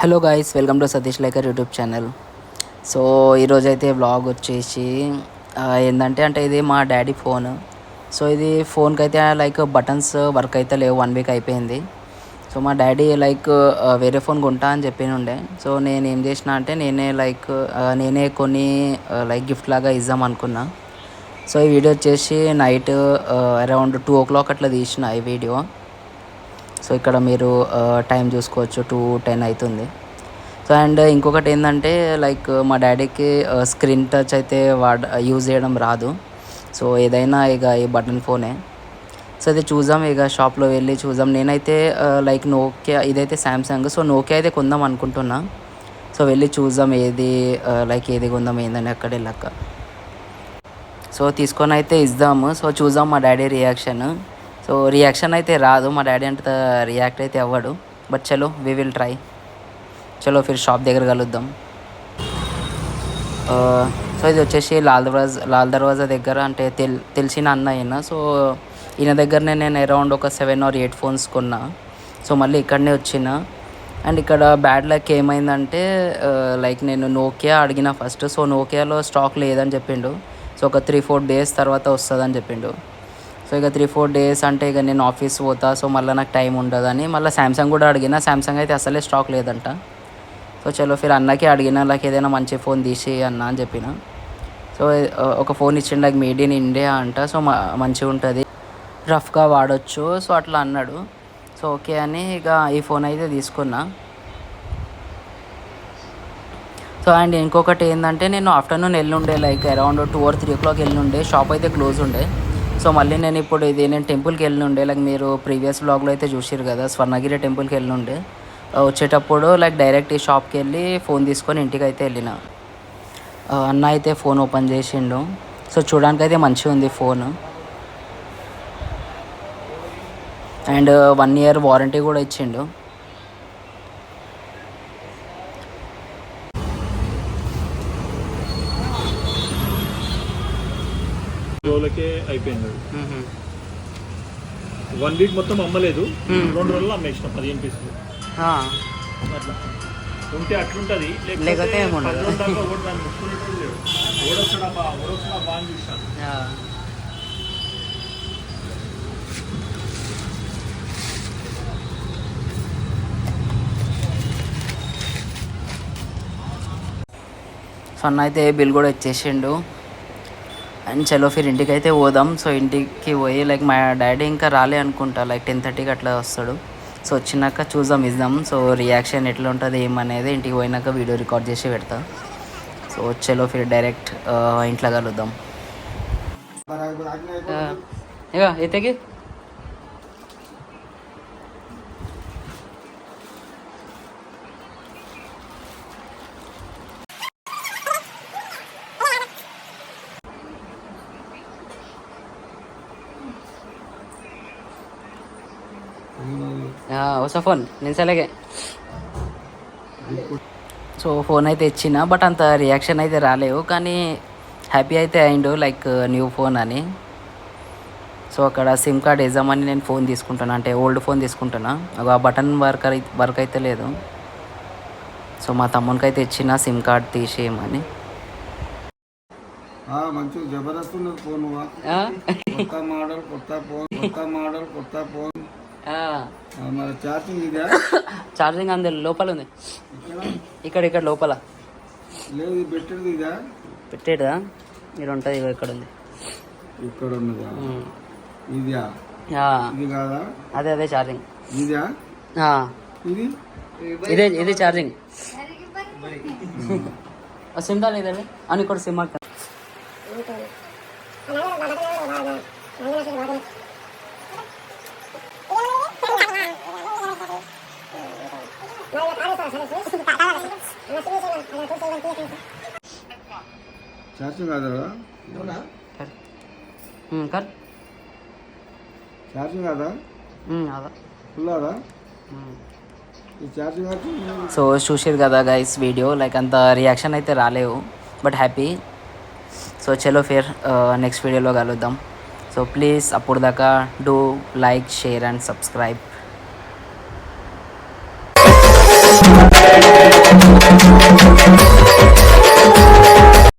Hello guys welcome to Satish Lekar YouTube channel so ఈరోజు అయితే blog వచ్చేసి ఏంటంటే అంటే ఇది మా డాడీ ఫోన్. సో ఇది ఫోన్కి అయితే లైక్ బటన్స్ వర్క్ అయితే లేవు వన్ వీక్ అయిపోయింది. సో మా డాడీ లైక్ వేరే ఫోన్ కొంటా అని చెప్పి ఉండే. సో నేను ఏం చేసిన అంటే నేనే లైక్ నేనే కొన్ని లైక్ గిఫ్ట్ లాగా ఇద్దాం అనుకున్నా. సో ఈ వీడియో వచ్చేసి night around two o'clock అట్లా తీసిన ఈ వీడియో. సో ఇక్కడ మీరు టైం చూసుకోవచ్చు. టూ టెన్ అవుతుంది సో అండ్ ఇంకొకటి ఏంటంటే లైక్ మా డాడీకి స్క్రీన్ టచ్ అయితే వాడ యూజ్ చేయడం రాదు. సో ఏదైనా ఇక ఈ బటన్ ఫోనే. సో అది చూద్దాం ఇక షాప్లో వెళ్ళి చూద్దాం. నేనైతే లైక్ నోకియా ఇదైతే శాంసంగ్. సో నోకియా అయితే కొందాం అనుకుంటున్నా. సో వెళ్ళి చూద్దాం ఏది లైక్ ఏది కొందాం ఏందని అక్కడ వెళ్ళాక. సో తీసుకొని అయితే ఇద్దాము. సో చూద్దాం మా డాడీ రియాక్షన్. సో రియాక్షన్ అయితే రాదు. మా డాడీ అంత రియాక్ట్ అయితే అవ్వడు. బట్ చలో వీ విల్ ట్రై చలో ఫిర్ షాప్ దగ్గర కలుద్దాం. Uh, సో ఇది వచ్చేసి లాల్ దర్వాజ లాల్ దర్వాజా దగ్గర అంటే తెల్ తెలిసిన అన్న ఈయన. సో ఈయన దగ్గరనే నేను అరౌండ్ ఒక సెవెన్ ఆర్ ఎయిట్ ఫోన్స్ కొన్నా. సో మళ్ళీ ఇక్కడనే వచ్చిన. అండ్ ఇక్కడ బ్యాడ్ లక్ ఏమైందంటే uh, లైక్ నేను నోకియా అడిగిన ఫస్ట్ సో నోకియాలో స్టాక్ లేదని చెప్పిండు. సో ఒక త్రీ ఫోర్ డేస్ తర్వాత వస్తుందని చెప్పిండు. సో ఇక త్రీ ఫోర్ డేస్ అంటే ఇక నేను ఆఫీస్ పోతా సో మళ్ళీ నాకు టైం ఉండదని మళ్ళీ శాంసంగ్ కూడా అడిగిన శాంసంగ్ అయితే అసలే స్టాక్ లేదంట. సో చలో ఫిర్ అన్నకి అడిగిన నాకు ఏదైనా మంచి ఫోన్ తీసి అన్న అని చెప్పిన. సో ఒక ఫోన్ ఇచ్చిండు నాకు మేడ్ ఇన్ ఇండియా అంట సో మ- మంచిగా ఉంటుంది. రఫ్గా వాడచ్చు సో అట్లా అన్నాడు. సో ఓకే అని ఇక ఈ ఫోన్ అయితే తీసుకున్నా. సో అండ్ ఇంకొకటి ఏంటంటే నేను afternoon వెళ్ళుండే like around two or three o'clock వెళ్ళుండే shop అయితే క్లోజ్ ఉండే. సో మళ్ళీ నేను ఇప్పుడు ఇది నేను టెంపుల్కి వెళ్ళుండే లైక్ మీరు ప్రీవియస్ బ్లాగ్లో అయితే చూసారు కదా స్వర్ణగిరి టెంపుల్కి వెళ్ళుండే వచ్చేటప్పుడు లైక్ డైరెక్ట్ ఈ షాప్కి వెళ్ళి ఫోన్ తీసుకొని ఇంటికి అయితే వెళ్ళిన. అన్న అయితే ఫోన్ ఓపెన్ చేసిండు. సో చూడడానికి అయితే మంచిగా ఉంది phone. And one year warranty కూడా ఇచ్చిండు. రోజులకే అయిపోయింది. వన్ వీక్ మొత్తం అమ్మలేదు. రెండు రోజులు అమ్మేసిన పదిహేను పీసులు. అట్లా. ఉంటే అట్లుంటది లేకపోతే. సో అన్న అయితే బిల్ కూడా ఇచ్చేసిండు. అండ్ చలో ఫిర్ ఇంటికి అయితే పోదాం. సో ఇంటికి పోయి లైక్ మా డాడీ ఇంకా రాలే అనుకుంటా. లైక్ టెన్ థర్టీకి అట్లా వస్తాడు. సో వచ్చినాక చూద్దాం ఇద్దాం. సో రియాక్షన్ ఎట్లా ఉంటుంది ఏమనేది ఇంటికి పోయినాక వీడియో రికార్డ్ చేసి పెడతా. సో చలో ఫిర్ డైరెక్ట్ ఇంట్లో కలుద్దాం. ఇక ఇతకి. వస్తా ఫోన్ నేను సలేగే సో ఫోన్ అయితే ఇచ్చిన బట్ అంత రియాక్షన్ అయితే రాలేవు. కానీ హ్యాపీ అయితే అయిండు లైక్ న్యూ ఫోన్ అని. సో అక్కడ సిమ్ కార్డ్ వేద్దామని నేను ఫోన్ తీసుకుంటున్నా అంటే ఓల్డ్ ఫోన్ తీసుకుంటున్నా. ఒక బటన్ వర్క్ వర్క్ అయితే లేదు. సో మా తమ్మునికి అయితే ఇచ్చిన సిమ్ కార్డ్ తీసేయమని. ఆ, మంచి జబర్దస్త్ ఉన్నది ఫోన్. కొత్త మోడల్ కొత్త ఫోన్ కొత్త మోడల్ కొత్త ఫోన్ ఆ, ఛార్జింగ్ అందు లోపల ఉంది. ఇక్కడ ఇక్కడ లోపల. పెట్టేదా మీరు ఉంటుంది ఇక్కడ ఉంది. ఇక్కడ ఉన్నదా? ఉమ్. ఇదా? ఆ, ఇది కాదా? అదే అదే ఛార్జింగ్ ఇదా? ఆ, ఇది? ఇదే ఇది ఛార్జింగ్ సిమ్ దా లేదండి? అని ఇక్కడ సిమ్ అక్క ఛార్జింగ్ కాదా కర్. ఛార్జింగ్ కాదా ఫుల్ కాదా సో చూసారు కదా గైస్ వీడియో లైక్ అంత రియాక్షన్ అయితే రాలేవు బట్ హ్యాపీ సో చలో ఫిర్ నెక్స్ట్ వీడియోలో కలుద్దాం. సో ప్లీజ్ అప్పుడు దాకా do like share and subscribe